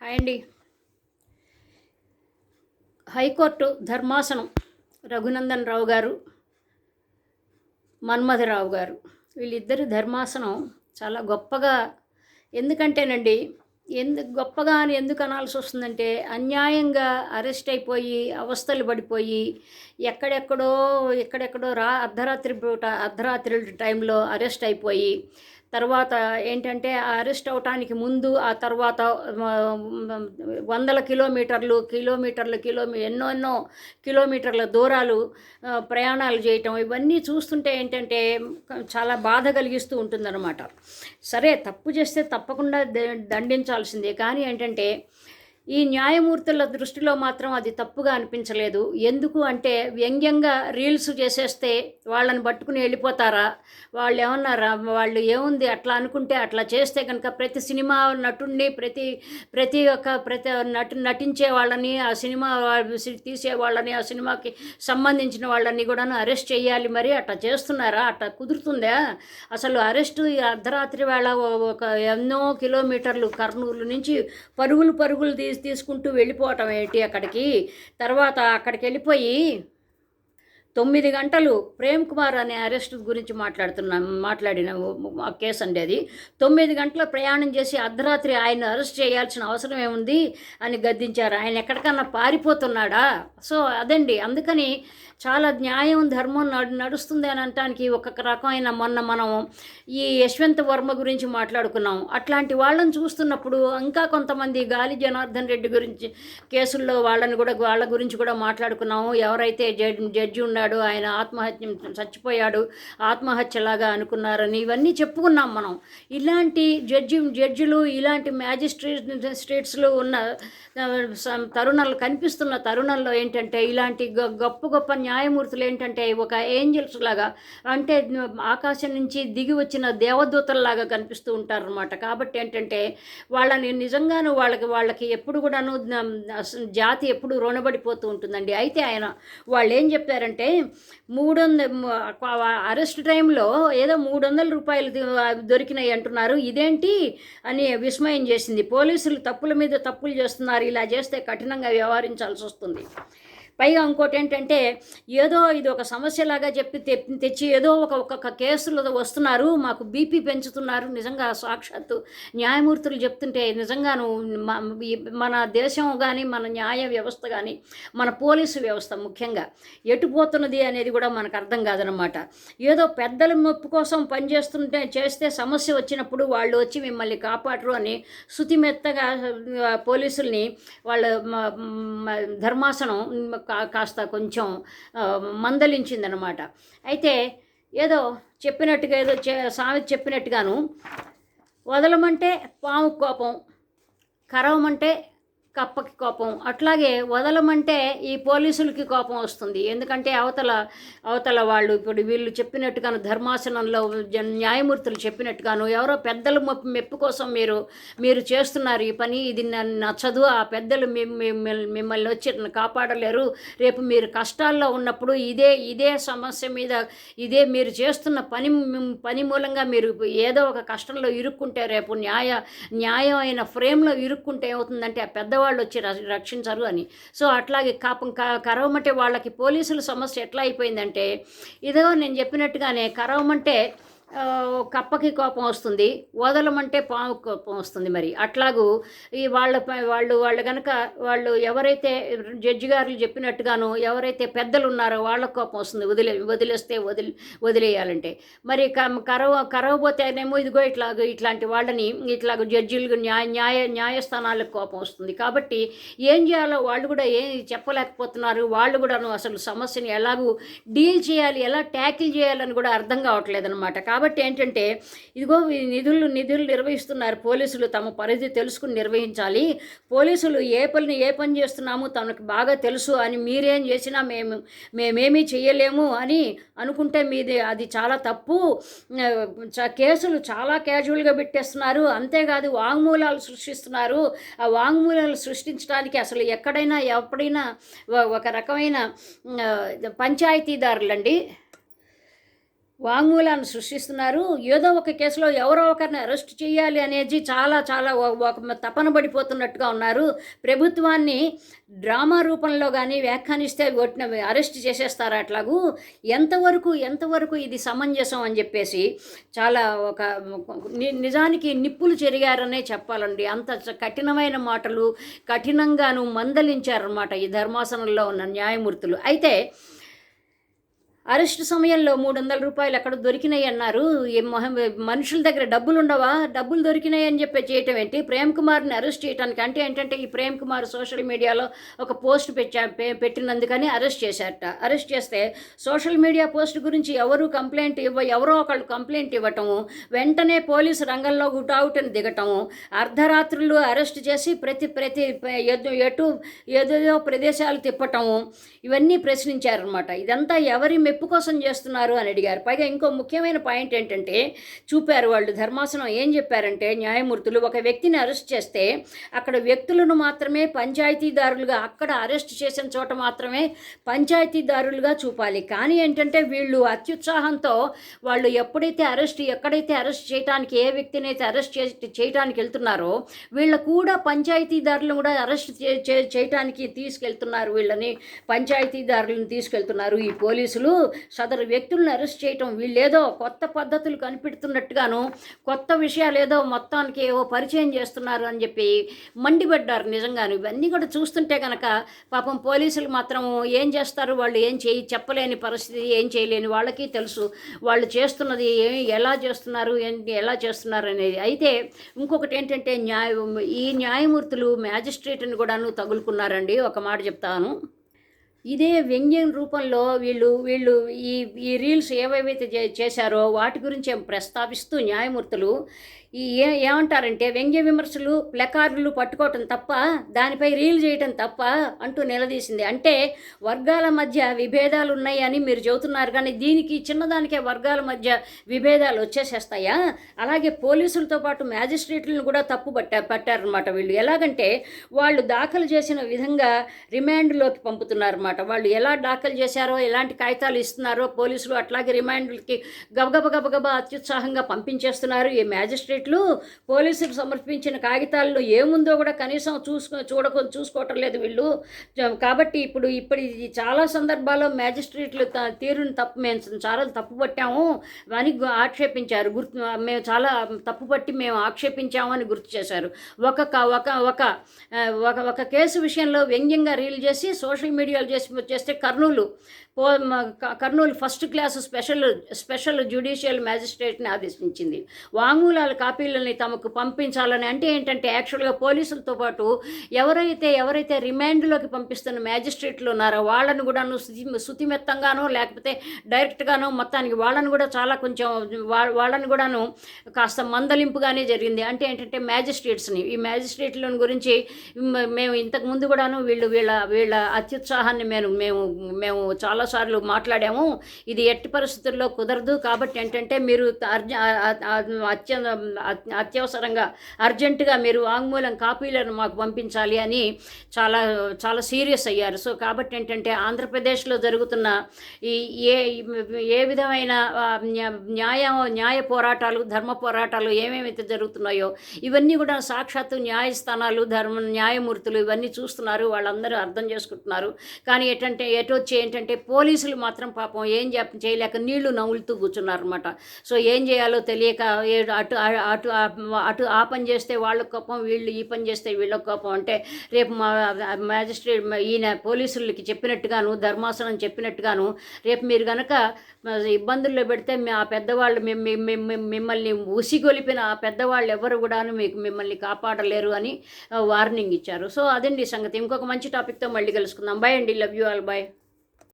Hi అండి. High court ధర్మాసనం రఘునందన్ రావు గారు మన్మథరావు గారు. వీళ్ళిద్దరు ధర్మాసనం చాలా గొప్పగా ఎందుకంటేనండి ఎందుకు గొప్పగా అని ఎందుకు అనాల్సి వస్తుందంటే అన్యాయంగా అరెస్ట్ అయిపోయి అవస్థలు పడిపోయి ఎక్కడెక్కడో ఎక్కడెక్కడో రా అర్ధరాత్రి పూట అర్ధరాత్రి టైంలో అరెస్ట్ అయిపోయి తర్వాత ఏంటంటే ఆ అరెస్ట్ అవటానికి ముందు ఆ తర్వాత వందల కిలోమీటర్లు కిలోమీటర్లు కిలోమీ ఎన్నో ఎన్నో కిలోమీటర్ల దూరాలు ప్రయాణాలు చేయటం ఇవన్నీ చూస్తుంటే ఏంటంటే చాలా బాధ కలిగిస్తూ ఉంటుందన్నమాట. సరే తప్పు చేస్తే తప్పకుండా దండించాల్సిందే. కానీ ఏంటంటే ఈ న్యాయమూర్తుల దృష్టిలో మాత్రం అది తప్పుగా అనిపించలేదు. ఎందుకు అంటే వ్యంగ్యంగా రీల్స్ చేసేస్తే వాళ్ళని పట్టుకుని వెళ్ళిపోతారా? వాళ్ళు ఏమన్నారా వాళ్ళు ఏముంది అట్లా అనుకుంటే అట్లా చేస్తే కనుక ప్రతి సినిమా నటుడిని ప్రతి ప్రతి ఒక్క ప్రతి నటు నటించే వాళ్ళని ఆ సినిమా తీసే వాళ్ళని ఆ సినిమాకి సంబంధించిన వాళ్ళని కూడా అరెస్ట్ చేయాలి మరి. అట్లా చేస్తున్నారా? అట్లా కుదురుతుందా? అసలు అరెస్టు అర్ధరాత్రి వేళ ఒక ఎన్నో కిలోమీటర్లు కర్నూలు నుంచి పరుగులు పరుగులు తీసి తీసుకుంటూ వెళ్ళిపోవటం ఏంటి అక్కడికి? తర్వాత అక్కడికి వెళ్ళిపోయి తొమ్మిది గంటలు ప్రేమ్ కుమార్ అనే అరెస్ట్ గురించి మాట్లాడుతున్నాం మాట్లాడిన ఆ కేసు అండి అది. తొమ్మిది గంటల ప్రయాణం చేసి అర్ధరాత్రి ఆయన అరెస్ట్ చేయాల్సిన అవసరం ఏముంది అని గద్దించారు. ఆయన ఎక్కడికన్నా పారిపోతున్నాడా? సో అదండి. అందుకని చాలా న్యాయం ధర్మం నడు నడుస్తుంది అని అనటానికి ఒక్కొక్క రకమైన మొన్న మనం ఈ యశ్వంత్ వర్మ గురించి మాట్లాడుకున్నాం. అట్లాంటి వాళ్ళని చూస్తున్నప్పుడు ఇంకా కొంతమంది గాలి జనార్దన్ రెడ్డి గురించి కేసుల్లో వాళ్ళని కూడా వాళ్ళ గురించి కూడా మాట్లాడుకున్నాము. ఎవరైతే జడ్ జడ్జి ఉన్నాడో ఆయన ఆత్మహత్య చచ్చిపోయాడు. ఆత్మహత్యలాగా అనుకున్నారని ఇవన్నీ చెప్పుకున్నాం మనం. ఇలాంటి జడ్జి జడ్జిలు ఇలాంటి మ్యాజిస్ట్రేట్ స్టేట్స్లో ఉన్న స- తరుణాలు కనిపిస్తున్న తరుణంలో ఏంటంటే ఇలాంటి గొ- గొప్ప గొప్ప న్యాయమూర్తులు ఏంటంటే ఒక ఏంజల్స్ లాగా అంటే ఆకాశం నుంచి దిగి వచ్చిన దేవదూతల్లాగా కనిపిస్తూ ఉంటారనమాట కాబట్టి ఏంటంటే వాళ్ళని నిజంగాను వాళ్ళకి వాళ్ళకి ఎప్పుడు కూడాను జాతి ఎప్పుడు రుణపడిపోతూ ఉంటుందండి. అయితే ఆయన వాళ్ళు ఏం చెప్పారంటే మూడు వంద అరెస్ట్ టైంలో ఏదో మూడు వందల రూపాయలు దొరికినాయి అంటున్నారు. ఇదేంటి అని విస్మయం చేసింది. పోలీసులు తప్పుల మీద తప్పులు చేస్తున్నారు. ఇలా చేస్తే కఠినంగా వ్యవహరించాల్సి వస్తుంది. పైగా ఇంకోటి ఏంటంటే ఏదో ఇది ఒక సమస్యలాగా చెప్పి తె- తెచ్చి ఏదో ఒక ఒక్కొక్క కేసులు వస్తున్నారు మాకు బీపీ పెంచుతున్నారు నిజంగా సాక్షాత్తు న్యాయమూర్తులు చెప్తుంటే నిజంగాను మన దేశం కానీ మన న్యాయ వ్యవస్థ కానీ మన పోలీసు వ్యవస్థ ముఖ్యంగా ఎటుపోతున్నది అనేది కూడా మనకు అర్థం కాదనమాట ఏదో పెద్దల మెప్పు కోసం పనిచేస్తుంటే చేస్తే సమస్య వచ్చినప్పుడు వాళ్ళు వచ్చి మిమ్మల్ని కాపాడరు అని శుతిమెత్తగా పోలీసుల్ని వాళ్ళ ధర్మాసనం కాస్త కొంచెం మందలించిందనమాట. అయితే ఏదో చెప్పినట్టుగా ఏదో చే సామెత చెప్పినట్టుగాను వదలమంటే పాము కోపం కరవమంటే కప్పకి కోపం. అట్లాగే వదలమంటే ఈ పోలీసులకి కోపం వస్తుంది. ఎందుకంటే అవతల అవతల వాళ్ళు ఇప్పుడు వీళ్ళు చెప్పినట్టుగాను ధర్మాసనంలో జ- న్యాయమూర్తులు చెప్పినట్టుగాను ఎవరో పెద్దల మెప్పు మెప్పు కోసం మీరు మీరు చేస్తున్నారు ఈ పని. ఇది నచ్చదు. ఆ పెద్దలు మిమ్మల్ని వచ్చి కాపాడలేరు. రేపు మీరు కష్టాల్లో ఉన్నప్పుడు ఇదే ఇదే సమస్య మీద ఇదే మీరు చేస్తున్న పని పని మూలంగా మీరు ఏదో ఒక కష్టంలో ఇరుక్కుంటే రేపు న్యాయ న్యాయమైన ఫ్రేమ్లో ఇరుక్కుంటే ఏమవుతుందంటే ఆ పెద్దవాళ్ళు వాళ్ళు వచ్చి ర- రక్షించరు అని. సో అట్లాగే కాపం క- కరవమంటే వాళ్ళకి పోలీసుల సమస్య ఎట్లా అయిపోయిందంటే ఇదో నేను చెప్పినట్టుగానే కరవమంటే కప్పకి కోపం వస్తుంది. వదలమంటే పాము కోపం వస్తుంది మరి. అట్లాగూ ఈ వాళ్ళ వాళ్ళు వాళ్ళు కనుక వాళ్ళు ఎవరైతే జడ్జి గారు చెప్పినట్టుగాను ఎవరైతే పెద్దలు ఉన్నారో వాళ్ళ కోపం వస్తుంది. వదిలే వదిలేస్తే వదిలి వదిలేయాలంటే. మరి క- కరవ కరవబోతేనేమో ఇదిగో ఇట్లా ఇట్లాంటి వాళ్ళని ఇట్లాగ జడ్జీలు న్యాయ న్యాయ న్యాయస్థానాలకు కోపం వస్తుంది. కాబట్టి ఏం చేయాలో వాళ్ళు కూడా ఏం చెప్పలేకపోతున్నారు. వాళ్ళు కూడాను అసలు సమస్యని ఎలాగూ డీల్ చేయాలి ఎలా ట్యాకిల్ చేయాలని కూడా అర్థం కావట్లేదు అనమాట కాబట్టి ఏంటంటే ఇదిగో నిధులు నిధులు నిర్వహిస్తున్నారు పోలీసులు తమ పరిధి తెలుసుకుని నిర్వహించాలి. పోలీసులు ఏ పని ఏ పని చేస్తున్నామో తనకు బాగా తెలుసు అని మీరేం చేసినా మేము మేమేమీ చేయలేము అని అనుకుంటే మీది అది చాలా తప్పు. చ- కేసులు చాలా క్యాజువల్గా పెట్టేస్తున్నారు. అంతేకాదు వాంగ్మూలాలు సృష్టిస్తున్నారు. ఆ వాంగ్మూలాలు సృష్టించడానికి అసలు ఎక్కడైనా ఎప్పుడైనా ఒక రకమైన పంచాయతీదారులండి. వాంగ్మూలాన్ని సృష్టిస్తున్నారు. ఏదో ఒక కేసులో ఎవరో ఒకరిని అరెస్ట్ చేయాలి అనేది చాలా చాలా ఒక తపన పడిపోతున్నట్టుగా ఉన్నారు. ప్రభుత్వాన్ని డ్రామా రూపంలో కానీ వ్యాఖ్యానిస్తే కొట్టిన అరెస్ట్ చేసేస్తారు అట్లాగూ? ఎంతవరకు ఎంతవరకు ఇది సమంజసం అని చెప్పేసి చాలా ఒక ని- నిజానికి నిప్పులు చెరిగారనే చెప్పాలండి. అంత కఠినమైన మాటలు కఠినంగాను మందలించారన్నమాట ఈ ధర్మాసనంలో ఉన్న న్యాయమూర్తులు. అయితే అరెస్ట్ సమయంలో మూడు వందల రూపాయలు ఎక్కడ దొరికినాయి అన్నారు. మనుషుల దగ్గర డబ్బులు ఉండవా? డబ్బులు దొరికినాయి అని చెప్పి చేయటం ఏంటి? ప్రేమ్ కుమార్ని అరెస్ట్ చేయడానికి అంటే ఏంటంటే ఈ ప్రేమ్ కుమార్ సోషల్ మీడియాలో ఒక పోస్ట్ పెట్టా పెట్టినందుకని అరెస్ట్ చేశారట. అరెస్ట్ చేస్తే సోషల్ మీడియా పోస్ట్ గురించి ఎవరు కంప్లైంట్ ఇవ్వ ఎవరో ఒకళ్ళు కంప్లైంట్ ఇవ్వటము వెంటనే పోలీసు రంగంలో గుటౌటని దిగటము అర్ధరాత్రులు అరెస్ట్ చేసి ప్రతి ప్రతి ఎటు ఎటు ఏదేదో ప్రదేశాలు తిప్పటము ఇవన్నీ ప్రశ్నించారనమాట ఇదంతా ఎవరి మెప్పు కోసం చేస్తున్నారు అని అడిగారు. పైగా ఇంకో ముఖ్యమైన పాయింట్ ఏంటంటే చూపారు వాళ్ళు ధర్మాసనం ఏం చెప్పారంటే న్యాయమూర్తులు ఒక వ్యక్తిని అరెస్ట్ చేస్తే అక్కడ వ్యక్తులను మాత్రమే పంచాయతీదారులుగా అక్కడ అరెస్ట్ చేసిన చోట మాత్రమే పంచాయతీదారులుగా చూపాలి. కానీ ఏంటంటే వీళ్ళు అత్యుత్సాహంతో వాళ్ళు ఎప్పుడైతే అరెస్ట్ ఎక్కడైతే అరెస్ట్ చేయడానికి ఏ వ్యక్తిని అయితే అరెస్ట్ చే చేయడానికి వెళ్తున్నారో వీళ్ళ కూడా పంచాయతీదారులను కూడా అరెస్ట్ చే చే- తీసుకెళ్తున్నారు. వీళ్ళని పంచాయతీదారులను తీసుకెళ్తున్నారు ఈ పోలీసులు. సదరు వ్యక్తులను అరెస్ట్ చేయటం వీళ్ళేదో కొత్త పద్ధతులు కనిపెడుతున్నట్టుగాను కొత్త విషయాలు ఏదో మొత్తానికి ఏవో పరిచయం చేస్తున్నారు అని చెప్పి మండిపడ్డారు నిజంగాను. ఇవన్నీ కూడా చూస్తుంటే కనుక పాపం పోలీసులు మాత్రం ఏం చేస్తారు? వాళ్ళు ఏం చేయి చెప్పలేని పరిస్థితి ఏం చేయలేని వాళ్ళకి తెలుసు. వాళ్ళు చేస్తున్నది ఏమి ఎలా చేస్తున్నారు ఏంటి ఎలా చేస్తున్నారు అనేది. అయితే ఇంకొకటి ఏంటంటే న్యాయ ఈ న్యాయమూర్తులు మ్యాజిస్ట్రేట్ని కూడాను తగులుకున్నారండి. ఒక మాట చెప్తాను. ఇదే వ్యంగ్యం రూపంలో వీళ్ళు వీళ్ళు ఈ ఈ రీల్స్ ఏవేవైతే చే- చేశారో వాటి గురించి ప్రస్తావిస్తూ న్యాయమూర్తులు ఈ ఏ ఏమంటారంటే వ్యంగ్య విమర్శలు ప్లకార్డులు పట్టుకోవటం తప్ప దానిపై రీల్ చేయటం తప్ప అంటూ నిలదీసింది. అంటే వర్గాల మధ్య విభేదాలు ఉన్నాయని మీరు చెబుతున్నారు. కానీ దీనికి చిన్నదానికే వర్గాల మధ్య విభేదాలు వచ్చేసేస్తాయా? అలాగే పోలీసులతో పాటు మ్యాజిస్ట్రేట్లను కూడా తప్పు పట్టా పట్టారనమాట వీళ్ళు. ఎలాగంటే వాళ్ళు దాఖలు చేసిన విధంగా రిమాండ్లోకి పంపుతున్నారన్నమాట. వాళ్ళు ఎలా దాఖలు చేశారో ఎలాంటి కాగితాలు ఇస్తున్నారో పోలీసులు అట్లాగే రిమాండ్లకి గబగబ గబగబా అత్యుత్సాహంగా పంపించేస్తున్నారు. ఈ మ్యాజిస్ట్రేట్ మ్యాజిస్ట్రేట్లు పోలీసులు సమర్పించిన కాగితాల్లో ఏముందో కూడా కనీసం చూసుకో చూడక చూసుకోవటం లేదు వీళ్ళు. కాబట్టి ఇప్పుడు ఇప్పుడు ఇది చాలా సందర్భాల్లో మ్యాజిస్ట్రేట్లు తీరుని తప్పు మేము చాలా తప్పు పట్టాము అని ఆక్షేపించారు. గుర్తు మేము చాలా తప్పు పట్టి మేము ఆక్షేపించామని గుర్తు చేశారు. ఒక ఒక ఒక ఒక ఒక కేసు విషయంలో వ్యంగ్యంగా రీల్ చేసి సోషల్ మీడియాలో చేసి చేస్తే Kurnool Kurnool first class special special judicial మ్యాజిస్ట్రేట్ని ఆదేశించింది. వాంగ్మూలాల కాపీలని తమకు పంపించాలని అంటే ఏంటంటే యాక్చువల్గా పోలీసులతో పాటు ఎవరైతే ఎవరైతే రిమాండ్లోకి పంపిస్తున్న మ్యాజిస్ట్రేట్లు ఉన్నారో వాళ్ళని కూడాను శుతిమెత్తంగానో లేకపోతే డైరెక్ట్గానో మొత్తానికి వాళ్ళని కూడా చాలా కొంచెం వాళ్ళని కూడాను కాస్త మందలింపుగానే జరిగింది. అంటే ఏంటంటే మ్యాజిస్ట్రేట్స్ని ఈ మ్యాజిస్ట్రేట్ల గురించి మేము ఇంతకు ముందు కూడాను వీళ్ళు వీళ్ళ వీళ్ళ అత్యుత్సాహాన్ని మేము మేము మేము చాలా సార్లు మాట్లాడాము. ఇది ఎట్టి పరిస్థితుల్లో కుదరదు. కాబట్టి ఏంటంటే మీరు అత్య అత్యవసరంగా అర్జెంటుగా మీరు వాంగ్మూలం కాపీలను మాకు పంపించాలి అని చాలా చాలా సీరియస్ అయ్యారు. సో కాబట్టి ఏంటంటే ఆంధ్రప్రదేశ్లో జరుగుతున్న ఈ ఏ ఏ విధమైన న్యాయ న్యాయ పోరాటాలు ధర్మ పోరాటాలు ఏమేమైతే జరుగుతున్నాయో ఇవన్నీ కూడా సాక్షాత్తు న్యాయస్థానాలు ధర్మ న్యాయమూర్తులు ఇవన్నీ చూస్తున్నారు. వాళ్ళందరూ అర్థం చేసుకుంటున్నారు. కానీ ఏంటంటే ఎటొచ్చి ఏంటంటే పోలీసులు మాత్రం పాపం ఏం చేయలేక నీళ్ళు నవ్వులుతూ కూర్చున్నారు అనమాట సో ఏం చేయాలో తెలియక అటు అటు అటు ఆ పని చేస్తే వాళ్ళ కోపం వీళ్ళు ఈ పని చేస్తే వీళ్ళకి కోపం అంటే రేపు మా మ్యాజిస్ట్రేట్ ఈయన పోలీసులకి చెప్పినట్టుగాను ధర్మాసనం చెప్పినట్టుగాను రేపు మీరు కనుక ఇబ్బందుల్లో పెడితే ఆ పెద్దవాళ్ళు మిమ్మల్ని ఉసిగొలిపిన ఆ పెద్దవాళ్ళు ఎవరు కూడాను మీకు మిమ్మల్ని కాపాడలేరు అని వార్నింగ్ ఇచ్చారు. సో అదండి సంగతి. ఇంకొక మంచి టాపిక్తో మళ్ళీ కలుసుకుందాం. బాయ్ అండి. Love you all. బాయ్